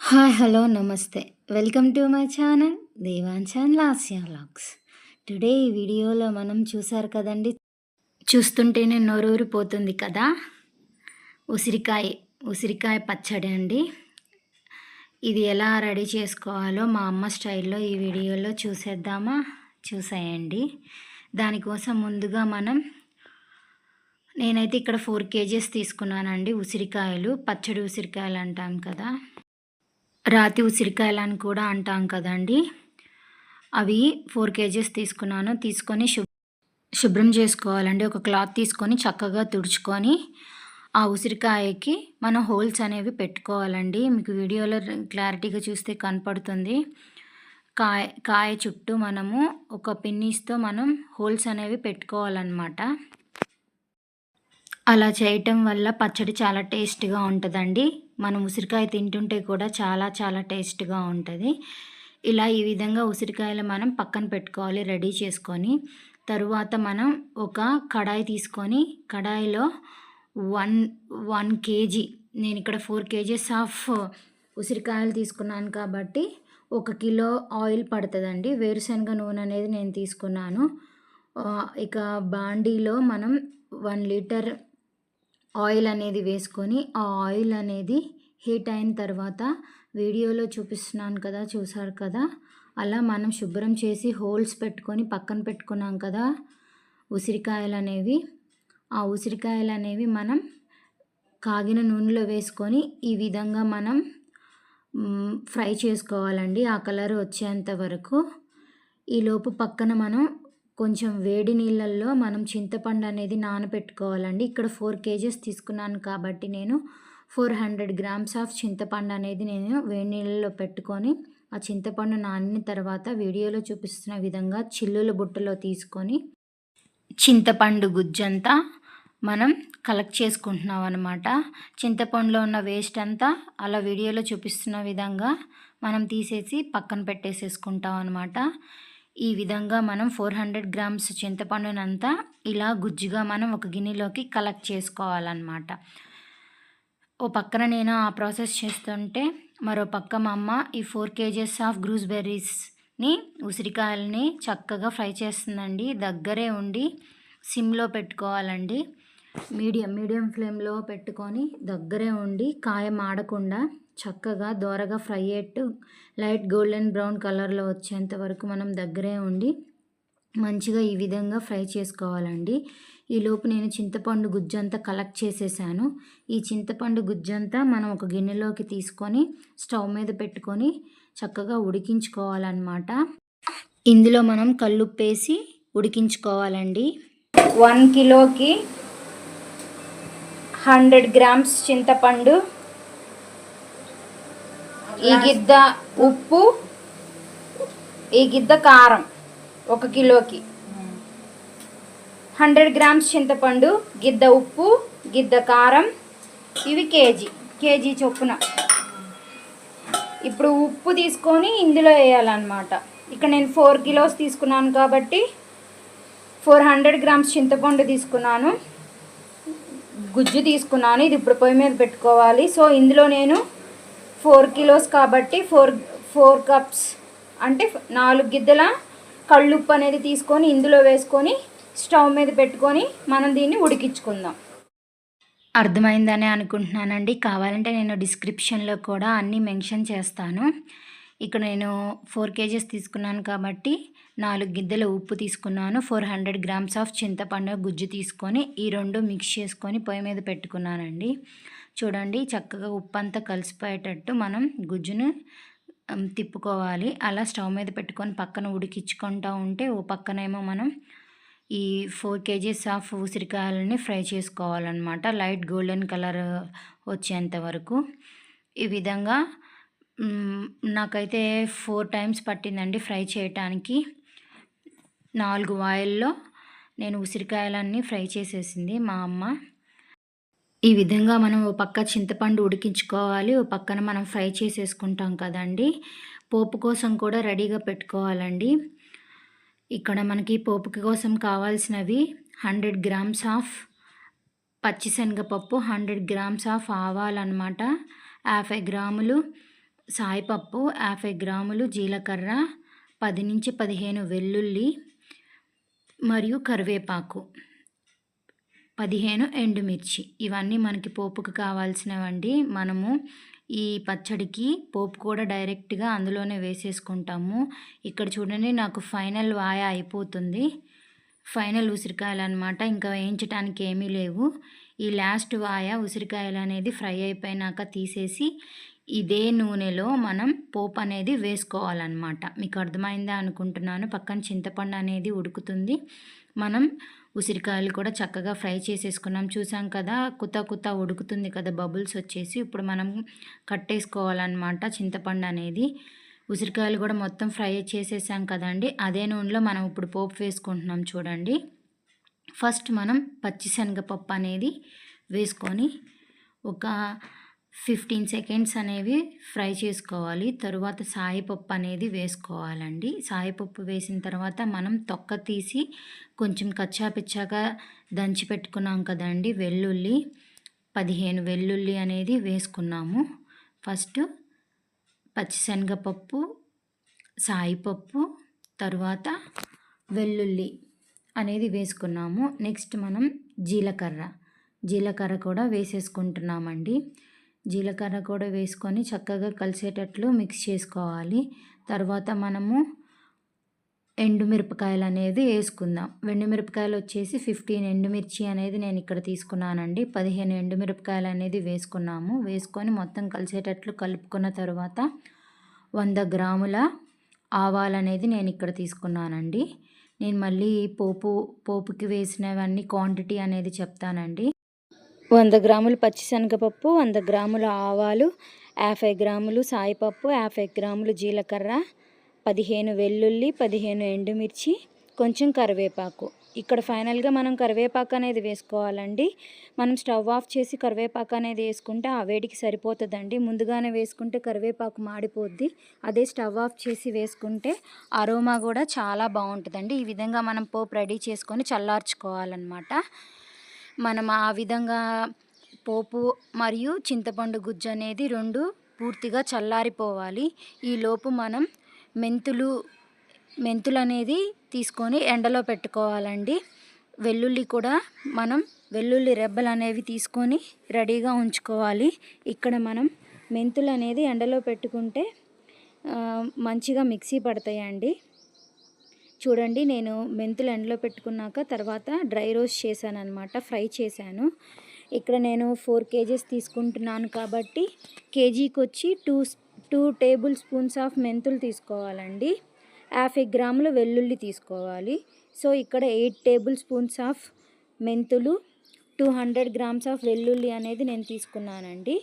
Hi hello నమస్తే. Welcome to my channel దేవాంచాన్ లాస్యా లాక్స్ టుడే ఈ వీడియోలో మనం చూసారు కదండి చూస్తుంటేనే నోరూరిపోతుంది కదా? ఉసిరికాయ ఉసిరికాయ పచ్చడి అండి. ఇది ఎలా రెడీ చేసుకోవాలో మా అమ్మ స్టైల్లో ఈ వీడియోలో చూసేద్దామా? చూసేయండి. దానికోసం ముందుగా మనం నేనైతే ఇక్కడ ఫోర్ కేజీస్ తీసుకున్నానండి ఉసిరికాయలు. పచ్చడి ఉసిరికాయలు అంటాం కదా? రాతి ఉసిరికాయలు అని కూడా అంటాం కదండి. అవి ఫోర్ కేజీస్ తీసుకున్నాను. తీసుకొని శుభ్ శుభ్రం చేసుకోవాలండి. ఒక క్లాత్ తీసుకొని చక్కగా తుడుచుకొని ఆ ఉసిరికాయకి మనం హోల్స్ అనేవి పెట్టుకోవాలండి. మీకు వీడియోలో క్లారిటీగా చూస్తే కనపడుతుంది. కాయ కాయ చుట్టూ మనము ఒక పిన్నీస్తో మనం హోల్స్ అనేవి పెట్టుకోవాలన్నమాట. అలా చేయటం వల్ల పచ్చడి చాలా టేస్ట్గా ఉంటుందండి. మనం ఉసిరికాయ తింటుంటే కూడా చాలా చాలా టేస్ట్గా ఉంటుంది. ఇలా ఈ విధంగా ఉసిరికాయలు మనం పక్కన పెట్టుకోవాలి రెడీ చేసుకొని. తరువాత మనం ఒక కడాయి తీసుకొని కడాయిలో వన్ వన్ కేజీ నేను ఇక్కడ ఫోర్ కేజీస్ ఆఫ్ ఉసిరికాయలు తీసుకున్నాను కాబట్టి ఒక కిలో ఆయిల్ పడుతుందండి. వేరుశనగ నూనె అనేది నేను తీసుకున్నాను. ఇక బాండీలో మనం వన్ లీటర్ ఆయిల్ అనేది వేసుకొని ఆ ఆయిల్ అనేది హీట్ అయిన తర్వాత వీడియోలో చూపిస్తున్నాను కదా చూసారు కదా? అలా మనం శుభ్రం చేసి హోల్స్ పెట్టుకొని పక్కన పెట్టుకున్నాం కదా ఉసిరికాయలు అనేవి ఆ ఉసిరికాయలు అనేవి మనం కాగిన నూనెలో వేసుకొని ఈ విధంగా మనం ఫ్రై చేసుకోవాలండి. ఆ కలర్ వచ్చేంత వరకు. ఈలోపు పక్కన మనం కొంచెం వేడి నీళ్ళల్లో మనం చింతపండు అనేది నానబెట్టుకోవాలండి. ఇక్కడ ఫోర్ కేజెస్ తీసుకున్నాను కాబట్టి నేను ఫోర్ హండ్రెడ్ గ్రామ్స్ ఆఫ్ చింతపండు అనేది నేను వేడి నీళ్ళలో పెట్టుకొని ఆ చింతపండు నానిన తర్వాత వీడియోలో చూపిస్తున్న విధంగా చిల్లుల బుట్టలో తీసుకొని చింతపండు గుజ్జంతా మనం కలెక్ట్ చేసుకుంటున్నాం అనమాట చింతపండులో ఉన్న వేస్ట్ అంతా అలా వీడియోలో చూపిస్తున్న విధంగా మనం తీసేసి పక్కన పెట్టేసేసుకుంటాం అనమాట ఈ విధంగా మనం ఫోర్ హండ్రెడ్ గ్రామ్స్ చింతపండునంతా ఇలా గుజ్జుగా మనం ఒక గిన్నెలోకి కలెక్ట్ చేసుకోవాలన్నమాట. ఓ పక్కన నేను ఆ ప్రాసెస్ చేస్తుంటే మరో పక్క మా అమ్మ ఈ ఫోర్ కేజెస్ ఆఫ్ గ్రూస్బెర్రీస్ని ఉసిరికాయలని చక్కగా ఫ్రై చేస్తుందండి. దగ్గరే ఉండి సిమ్లో పెట్టుకోవాలండి. మీడియం మీడియం ఫ్లేమ్లో పెట్టుకొని దగ్గరే ఉండి కాయ మాడకుండా చక్కగా దోరగా ఫ్రై అయ్యేట్టు లైట్ గోల్డెన్ బ్రౌన్ కలర్లో వచ్చేంత వరకు మనం దగ్గరే ఉండి మంచిగా ఈ విధంగా ఫ్రై చేసుకోవాలండి. ఈలోపు నేను చింతపండు గుజ్జంతా కలెక్ట్ చేసేసాను. ఈ చింతపండు గుజ్జంతా మనం ఒక గిన్నెలోకి తీసుకొని స్టవ్ మీద పెట్టుకొని చక్కగా ఉడికించుకోవాలన్నమాట. ఇందులో మనం కల్లుప్పేసి ఉడికించుకోవాలండి. వన్ కిలోకి హండ్రెడ్ గ్రామ్స్ చింతపండు ఈ గిద్ద ఉప్పు ఈ గిద్ద కారం. ఒక కిలోకి. హండ్రెడ్ గ్రామ్స్ చింతపండు గిద్ద ఉప్పు గిద్ద కారం ఇవి కేజీ కేజీ చొప్పున. ఇప్పుడు ఉప్పు తీసుకొని ఇందులో వేయాలన్నమాట. ఇక్కడ నేను ఫోర్ కిలోస్ తీసుకున్నాను కాబట్టి ఫోర్ హండ్రెడ్ గ్రామ్స్ చింతపండు తీసుకున్నాను. గుజ్జు తీసుకున్నాను. ఇది ఇప్పుడు పొయ్యి మీద పెట్టుకోవాలి. సో ఇందులో నేను ఫోర్ కిలోస్ కాబట్టి ఫోర్ ఫోర్ కప్స్ అంటే నాలుగు గిద్దెల కళ్ళుప్పు అనేది తీసుకొని ఇందులో వేసుకొని స్టవ్ మీద పెట్టుకొని మనం దీన్ని ఉడికించుకుందాం. అర్థమైందని అనుకుంటున్నానండి. కావాలంటే నేను డిస్క్రిప్షన్లో కూడా అన్నీ మెన్షన్ చేస్తాను. ఇక్కడ నేను ఫోర్ కేజీస్ తీసుకున్నాను కాబట్టి నాలుగు గిద్దెల ఉప్పు తీసుకున్నాను. ఫోర్ హండ్రెడ్ గ్రామ్స్ ఆఫ్ చింతపండు గుజ్జు తీసుకొని ఈ రెండు మిక్స్ చేసుకొని పొయ్యి మీద పెట్టుకున్నానండి. చూడండి చక్కగా ఉప్పు అంతా కలిసిపోయేటట్టు మనం గుజ్జును తిప్పుకోవాలి. అలా స్టవ్ మీద పెట్టుకొని పక్కన ఉడికించుకుంటూ ఉంటే ఓ పక్కనేమో మనం ఈ ఫోర్ కేజీస్ ఆఫ్ ఉసిరికాయలని ఫ్రై చేసుకోవాలన్నమాట. లైట్ గోల్డెన్ కలర్ వచ్చేంత వరకు. ఈ విధంగా నాకైతే ఫోర్ టైమ్స్ పట్టిందండి ఫ్రై చేయటానికి. నాలుగు ఆయిల్లో నేను ఉసిరికాయలన్నీ ఫ్రై చేసేసింది మా అమ్మ. ఈ విధంగా మనం ఓ పక్క చింతపండు ఉడికించుకోవాలి ఓ పక్కన మనం ఫ్రై చేసేసుకుంటాం కదండి. పోపు కోసం కూడా రెడీగా పెట్టుకోవాలండి. ఇక్కడ మనకి పోపు కోసం కావాల్సినవి హండ్రెడ్ గ్రామ్స్ ఆఫ్ పచ్చిశనగపప్పు హండ్రెడ్ గ్రామ్స్ ఆఫ్ ఆవాలన్నమాట యాభై గ్రాములు సాయిపప్పు యాభై గ్రాములు జీలకర్ర పది నుంచి పదిహేను వెల్లుల్లి మరియు కరివేపాకు. పదిహేను ఎండుమిర్చి. ఇవన్నీ మనకి పోపుకు కావాల్సినవండి. మనము ఈ పచ్చడికి పోపు కూడా డైరెక్ట్గా అందులోనే వేసేసుకుంటాము. ఇక్కడ చూడండి నాకు ఫైనల్ వాయా అయిపోతుంది. ఫైనల్ ఉసిరికాయలు అనమాట ఇంకా వేయించడానికి ఏమీ లేవు. ఈ లాస్ట్ వాయ ఉసిరికాయలు అనేది ఫ్రై అయిపోయినాక తీసేసి ఇదే నూనెలో మనం పోపు అనేది వేసుకోవాలన్నమాట మీకు అర్థమైందా అనుకుంటున్నాను. పక్కన చింతపండు అనేది ఉడుకుతుంది. మనం ఉసిరికాయలు కూడా చక్కగా ఫ్రై చేసేసుకున్నాం. చూసాం కదా కుత కుత ఉడుకుతుంది కదా బబుల్స్ వచ్చేసి. ఇప్పుడు మనం కట్టేసుకోవాలన్నమాట చింతపండు అనేది. ఉసిరికాయలు కూడా మొత్తం ఫ్రై చేసేసాం కదండి. అదే నూనెలో మనం ఇప్పుడు పోపు వేసుకుంటున్నాం చూడండి. ఫస్ట్ మనం పచ్చిశనగపప్పు అనేది వేసుకొని ఒక ఫిఫ్టీన్ సెకండ్స్ అనేవి ఫ్రై చేసుకోవాలి. తరువాత సాయిపప్పు అనేది వేసుకోవాలండి. సాయిపప్పు వేసిన తర్వాత మనం తొక్క తీసి కొంచెం కచ్చాపిచ్చాగా దంచి పెట్టుకున్నాం కదండి. వెల్లుల్లి పదిహేను వెల్లుల్లి అనేది వేసుకున్నాము. ఫస్ట్ పచ్చిశనగపప్పు సాయిపప్పు తరువాత వెల్లుల్లి అనేది వేసుకున్నాము. నెక్స్ట్ మనం జీలకర్ర. జీలకర్ర కూడా వేసేసుకుంటున్నామండి. జీలకర్ర కూడా వేసుకొని చక్కగా కలిసేటట్లు మిక్స్ చేసుకోవాలి. తర్వాత మనము ఎండుమిరపకాయలు అనేది వేసుకుందాం. ఎండుమిరపకాయలు వచ్చేసి ఫిఫ్టీన్ ఎండుమిర్చి అనేది నేను ఇక్కడ తీసుకున్నానండి. పదిహేను ఎండుమిరపకాయలు అనేది వేసుకున్నాము. వేసుకొని మొత్తం కలిసేటట్లు కలుపుకున్న తర్వాత వంద గ్రాముల ఆవాలు అనేది నేను ఇక్కడ తీసుకున్నానండి. నేను మళ్ళీ పోపు పోపుకి వేసినవన్నీ క్వాంటిటీ అనేది చెప్తానండి. వంద గ్రాములు పచ్చిశనగపప్పు వంద గ్రాముల ఆవాలు యాభై గ్రాములు సాయిపప్పు యాభై గ్రాములు జీలకర్ర పదిహేను వెల్లుల్లి పదిహేను ఎండుమిర్చి కొంచెం కరివేపాకు. ఇక్కడ ఫైనల్గా మనం కరివేపాకు అనేది వేసుకోవాలండి. మనం స్టవ్ ఆఫ్ చేసి కరివేపాకు అనేది వేసుకుంటే ఆ వేడికి సరిపోతుందండి. ముందుగానే వేసుకుంటే కరివేపాకు మాడిపోద్ది. అదే స్టవ్ ఆఫ్ చేసి వేసుకుంటే అరోమా కూడా చాలా బాగుంటుందండి. ఈ విధంగా మనం పోపు రెడీ చేసుకొని చల్లార్చుకోవాలన్నమాట. మనం ఆ విధంగా పోపు మరియు చింతపండు గుజ్జు అనేది రెండు పూర్తిగా చల్లారిపోవాలి. ఈలోపు మనం మెంతులు మెంతులు అనేది తీసుకొని ఎండలో పెట్టుకోవాలండి. వెల్లుల్లి కూడా మనం వెల్లుల్లి రెబ్బలు అనేవి తీసుకొని రెడీగా ఉంచుకోవాలి. ఇక్కడ మనం మెంతులు అనేది ఎండలో పెట్టుకుంటే మంచిగా మిక్సీ పడతాయండి. చూడండి నేను మెంతులు ఎండలో పెట్టుకున్నాక తర్వాత డ్రై రోస్ట్ చేశాను అనమాట ఫ్రై చేశాను. ఇక్కడ నేను ఫోర్ కేజీస్ తీసుకుంటున్నాను కాబట్టి కేజీకి వచ్చి two two tablespoons of మెంతులు తీసుకోవాలండి. యాభై గ్రాముల వెల్లుల్లి తీసుకోవాలి. సో ఇక్కడ ఎయిట్ టేబుల్ స్పూన్స్ ఆఫ్ మెంతులు టూ హండ్రెడ్ గ్రామ్స్ ఆఫ్ వెల్లుల్లి అనేది నేను తీసుకున్నానండి.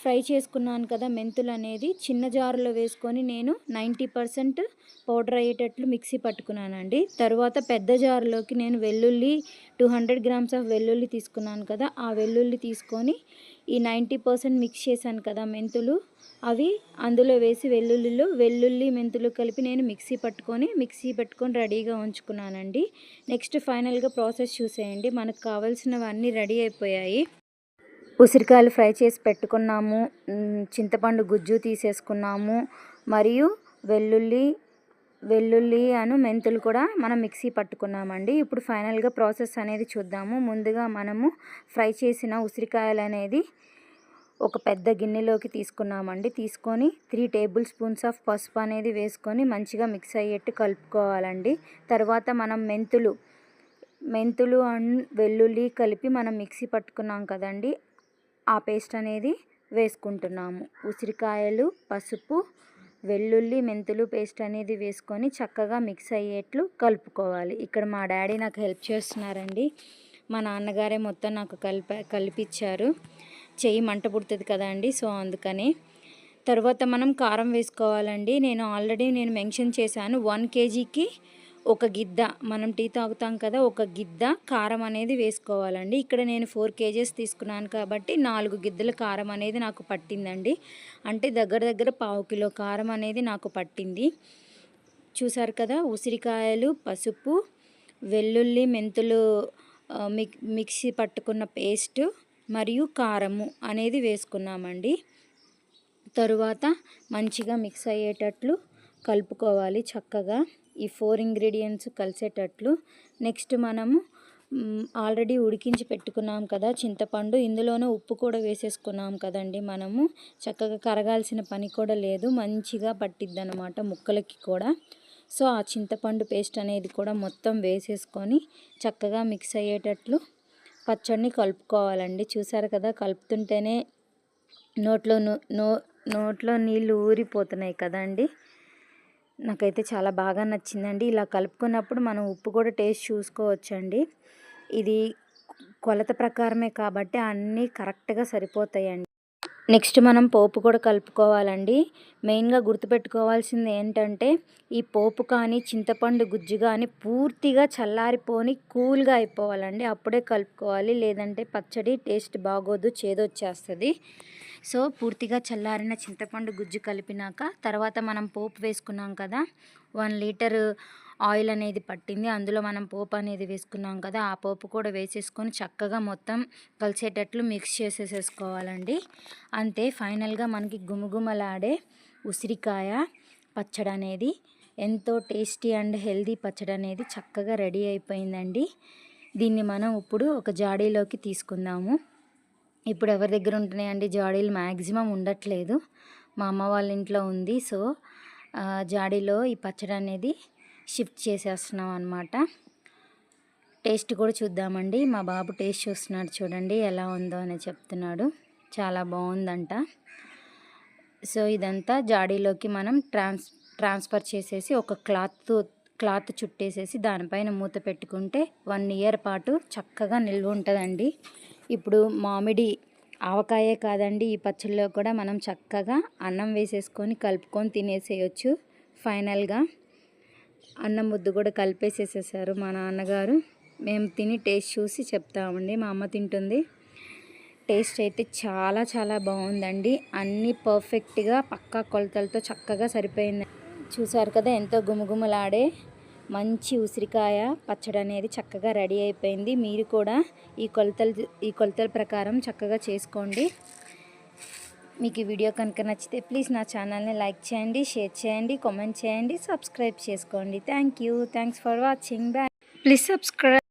ఫ్రై చేసుకున్నాను కదా మెంతులు అనేది. చిన్న జారులో వేసుకొని నేను నైంటీ పర్సెంట్ పౌడర్ అయ్యేటట్లు మిక్సీ పట్టుకున్నానండి. తర్వాత పెద్ద జారులోకి నేను వెల్లుల్లి టూ హండ్రెడ్ గ్రామ్స్ ఆఫ్ వెల్లుల్లి తీసుకున్నాను కదా. ఆ వెల్లుల్లి తీసుకొని ఈ నైంటీ పర్సెంట్ మిక్స్ చేశాను కదా మెంతులు. అవి అందులో వేసి వెల్లుల్లిలో వెల్లుల్లి మెంతులు కలిపి నేను మిక్సీ పట్టుకొని మిక్సీ పెట్టుకొని రెడీగా ఉంచుకున్నానండి. నెక్స్ట్ ఫైనల్గా ప్రాసెస్ చూసేయండి. మనకు కావాల్సినవన్నీ రెడీ అయిపోయాయి. ఉసిరికాయలు ఫ్రై చేసి పెట్టుకున్నాము. చింతపండు గుజ్జు తీసేసుకున్నాము. మరియు వెల్లుల్లి వెల్లుల్లి అను మెంతులు కూడా మనం మిక్సీ పట్టుకున్నామండి. ఇప్పుడు ఫైనల్గా ప్రాసెస్ అనేది చూద్దాము. ముందుగా మనము ఫ్రై చేసిన ఉసిరికాయలు అనేది ఒక పెద్ద గిన్నెలోకి తీసుకున్నామండి. తీసుకొని త్రీ టేబుల్ స్పూన్స్ ఆఫ్ పసుపు అనేది వేసుకొని మంచిగా మిక్స్ అయ్యేట్టు కలుపుకోవాలండి. తర్వాత మనం మెంతులు మెంతులు అండ్ వెల్లుల్లి కలిపి మనం మిక్సీ పట్టుకున్నాం కదండి. ఆ పేస్ట్ అనేది వేసుకుంటున్నాము. ఉసిరికాయలు పసుపు వెల్లుల్లి మెంతులు పేస్ట్ అనేది వేసుకొని చక్కగా మిక్స్ అయ్యేట్లు కలుపుకోవాలి. ఇక్కడ మా డాడీ నాకు హెల్ప్ చేస్తున్నారండి. మా నాన్నగారే మొత్తం నాకు కలిప కలిపిచ్చారు. చెయ్యి మంట పుడుతుంది కదా అండి సో అందుకని. తర్వాత మనం కారం వేసుకోవాలండి. నేను ఆల్రెడీ నేను మెన్షన్ చేశాను వన్ కేజీకి ఒక గిద్ద మనం టీ తాగుతాం కదా ఒక గిద్ద కారం అనేది వేసుకోవాలండి. ఇక్కడ నేను ఫోర్ కేజెస్ తీసుకున్నాను కాబట్టి నాలుగు గిద్దల కారం అనేది నాకు పట్టిందండి. అంటే దగ్గర దగ్గర పావు కిలో కారం అనేది నాకు పట్టింది. చూసారు కదా ఉసిరికాయలు పసుపు వెల్లుల్లి మెంతులు మిక్ మిక్సీ పట్టుకున్న పేస్ట్ మరియు కారము అనేది వేసుకున్నామండి. తరువాత మంచిగా మిక్స్ అయ్యేటట్లు కలుపుకోవాలి చక్కగా. ఈ ఫోర్ ఇంగ్రీడియంట్స్ కలిసేటట్లు నెక్స్ట్ మనము ఆల్రెడీ ఉడికించి పెట్టుకున్నాం కదా చింతపండు. ఇందులోనే ఉప్పు కూడా వేసేసుకున్నాం కదండి మనము. చక్కగా కరగాల్సిన పని కూడా లేదు. మంచిగా పట్టిద్ది అనమాట ముక్కలకి కూడా. సో ఆ చింతపండు పేస్ట్ అనేది కూడా మొత్తం వేసేసుకొని చక్కగా మిక్స్ అయ్యేటట్లు పచ్చడిని కలుపుకోవాలండి. చూసారు కదా కలుపుతుంటేనే నోట్లో నో నోట్లో నీళ్ళు ఊరిపోతున్నాయి కదండి. నాకైతే చాలా బాగా నచ్చిందండి. ఇలా కలుపుకున్నప్పుడు మనం ఉప్పు కూడా టేస్ట్ చూసుకోవచ్చండి. ఇది కొలత ప్రకారమే కాబట్టి అన్నీ కరెక్ట్గా సరిపోతాయండి. నెక్స్ట్ మనం పోపు కూడా కలుపుకోవాలండి. మెయిన్గా గుర్తుపెట్టుకోవాల్సింది ఏంటంటే ఈ పోపు కానీ చింతపండు గుజ్జు కానీ పూర్తిగా చల్లారిపోని కూల్గా అయిపోవాలండి. అప్పుడే కలుపుకోవాలి. లేదంటే పచ్చడి టేస్ట్ బాగోదు చేదొచ్చేస్తుంది. సో పూర్తిగా చల్లారిన చింతపండు గుజ్జు కలిపినాక తర్వాత మనం పోపు వేసుకున్నాం కదా వన్ లీటర్ ఆయిల్ అనేది పట్టింది. అందులో మనం పోపు అనేది వేసుకున్నాం కదా ఆ పోపు కూడా వేసేసుకొని చక్కగా మొత్తం కలిసేటట్లు మిక్స్ చేసేసేసుకోవాలండి. అంతే ఫైనల్గా మనకి గుమగుమలాడే ఉసిరికాయ పచ్చడి అనేది ఎంతో టేస్టీ అండ్ హెల్దీ పచ్చడి అనేది చక్కగా రెడీ అయిపోయిందండి. దీన్ని మనం ఇప్పుడు ఒక జాడీలోకి తీసుకుందాము. ఇప్పుడు ఎవరి దగ్గర ఉంటున్నాయండి? జాడీలు మ్యాక్సిమం ఉండట్లేదు. మా అమ్మ వాళ్ళ ఇంట్లో ఉంది. సో జాడీలో ఈ పచ్చడి అనేది షిఫ్ట్ చేసేస్తున్నాం అనమాట టేస్ట్ కూడా చూద్దామండి. మా బాబు టేస్ట్ చూస్తున్నాడు చూడండి ఎలా ఉందో అని చెప్తున్నాడు. చాలా బాగుందంట. సో ఇదంతా జాడీలోకి మనం ట్రాన్స్ ట్రాన్స్ఫర్ చేసేసి ఒక క్లాత్ క్లాత్ చుట్టేసేసి దానిపైన మూత పెట్టుకుంటే వన్ ఇయర్ పాటు చక్కగా నిల్వ ఉంటుందండి. ఇప్పుడు మామిడి ఆవకాయే కాదండి. ఈ పచ్చళ్ళలో కూడా మనం చక్కగా అన్నం వేసేసుకొని కలుపుకొని తినేసేయచ్చు. ఫైనల్గా అన్నం ముద్దు కూడా కలిపేసేసేసారు మా నాన్నగారు. మేము తిని టేస్ట్ చూసి చెప్తామండి. మా అమ్మ తింటుంది. టేస్ట్ అయితే చాలా చాలా బాగుందండి. అన్నీ పర్ఫెక్ట్గా పక్కా కొలతలతో చక్కగా సరిపోయింది. చూసారు కదా ఎంతో గుమగుమలాడే మంచి ఉసిరికాయ పచ్చడి అనేది చక్కగా రెడీ అయిపోయింది. మీరు కూడా ఈ కొలతలు ఈ కొలతల ప్రకారం చక్కగా చేసుకోండి. మీకు ఈ వీడియో కనుక నచ్చితే ప్లీజ్ నా ఛానల్ని లైక్ చేయండి షేర్ చేయండి కామెంట్ చేయండి సబ్స్క్రైబ్ చేసుకోండి. Thank you. Thanks for watching. Bye. Please subscribe